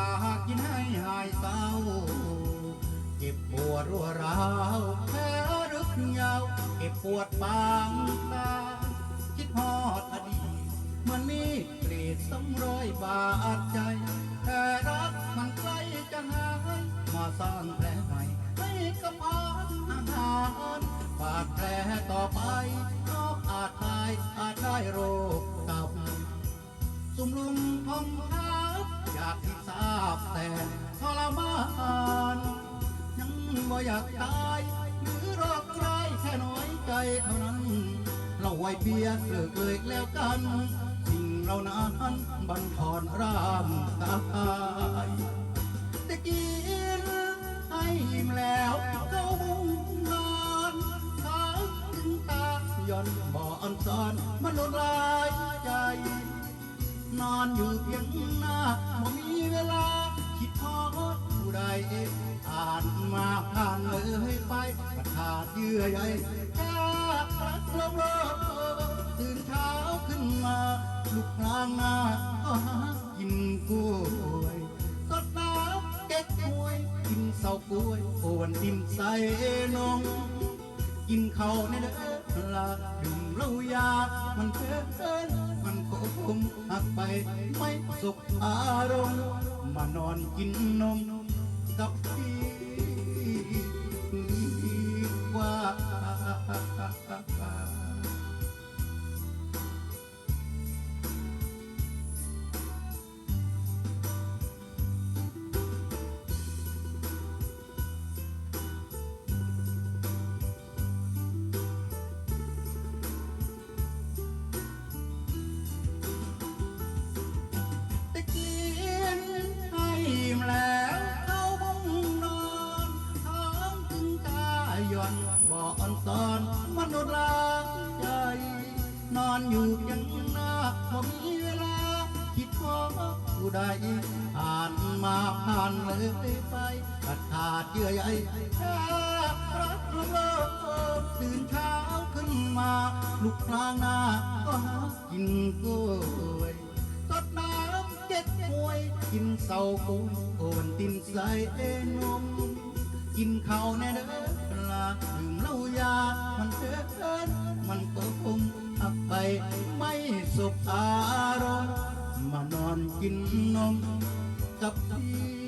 ากินให้หายเศร้า เจ็บปวดรัวร้าวแพ้รึกยาวเก็บปวดบางตา คิดฮอดอดีตมันมีเกรดสำร้อยบาดใจ แต่รักมันใกล้จะหายมาสร้างแผลใหม่ให้กับอาหารฝากแผลต่อไปนอกอาจตายอาจได้โรคเก่าสุมลุมพองทับ อยากที่ทราบแต่ทรมานยังว่อยากตาย หรือรคร้ายแค่น้อยใจเท่านั้น เราไว้เบียร์เลิกเลยแล้วกัน สิ่งเรานั้นบันทอนร่างกายต่กินให้อิ่มแล้วก็มุ่งงานทางถึงตาย่อนบ่อันซอนมันลดลายใจ นอนอยู่เพียงหน้าบ่มีเวลา คิดทอดผู้ใดอ่านมาผ่านเลยไปประขาดเยื่อใยแค่รักลมลมตื่นเช้าขึ้นมา ลุกพลางหน้าก็หากินกล้วยสดน้ำเก๊กฮวยกินเสากล้วยโอวันติมใส่นมกินข้าวในเด้อลาดื่มเหล้ายามันเกินมัน มหักไปไม่สุขอารมณ์มานอนกินนมกับพี่ดีกว่า อนบ่อ่อนสอนมนุษย์รักใจ นอนอยู่ยังหน้าพอมีเวลา คิดพอผู้ใดผ่านมาผ่านเลยไปขาดขาดเยื่อใยแค่รักลมลมตื่นเช้าขึ้นมา ลุกพลางหน้าก็หากินกล้วยสดน้ำเจ็ดมวย กินเสากุ้งโอวันตินใส่เอนม ไม่สบอารมณ์มานอนกินนมกับพี่